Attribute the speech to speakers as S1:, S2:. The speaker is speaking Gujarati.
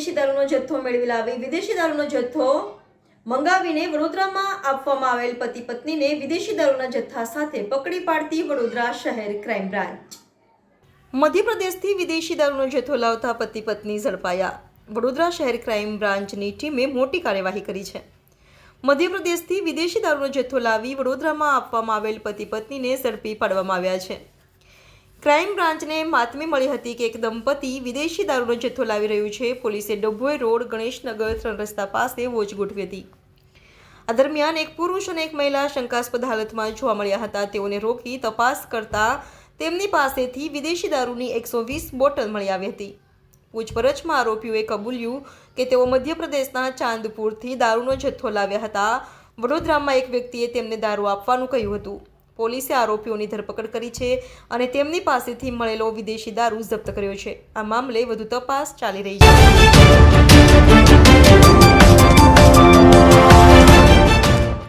S1: જથ્થો મેળવી લાવી, વિદેશી દારૂનો જથ્થો મંગાવીને વડોદરામાં આપવામાં આવેલ પતિ પત્નીને વિદેશી દારૂના જથ્થા સાથે પકડી પાડતી વડોદરા શહેર ક્રાઇમ બ્રાન્ચ. મધ્યપ્રદેશથી વિદેશી દારૂનો જથ્થો લાવતા પતિ પત્ની ઝડપાયા. વડોદરા શહેર ક્રાઇમ બ્રાન્ચની ટીમે મોટી કાર્યવાહી કરી છે. મધ્યપ્રદેશથી વિદેશી દારૂનો જથ્થો લાવી વડોદરામાં આપવામાં આવેલ પતિ પત્નીને ઝડપી પાડવામાં આવ્યા છે. ક્રાઇમ બ્રાન્ચને માતમી મળી હતી કે એક દંપતી વિદેશી દારૂનો જથ્થો લાવી રહ્યું છે. પોલીસે ડભોઈ રોડ ગણેશનગર ત્રણ રસ્તા પાસે વોચ ગોઠવી હતી. આ દરમિયાન એક પુરુષ અને એક મહિલા શંકાસ્પદ હાલતમાં જોવા મળ્યા હતા. તેઓને રોકી તપાસ કરતા તેમની પાસેથી વિદેશી દારૂની એકસો વીસ બોટલ મળી આવી હતી. પૂછપરછમાં આરોપીઓએ કબૂલ્યું કે તેઓ મધ્યપ્રદેશના ચાંદપુરથી દારૂનો જથ્થો લાવ્યા હતા. વડોદરામાં એક વ્યક્તિએ તેમને દારૂ આપવાનું કહ્યું હતું. પોલીસે આરોપીઓની ધરપકડ કરી છે અને તેમની પાસેથી મળેલો વિદેશી દારૂ જપ્ત કર્યો છે. આ મામલે વધુ તપાસ ચાલી રહી છે.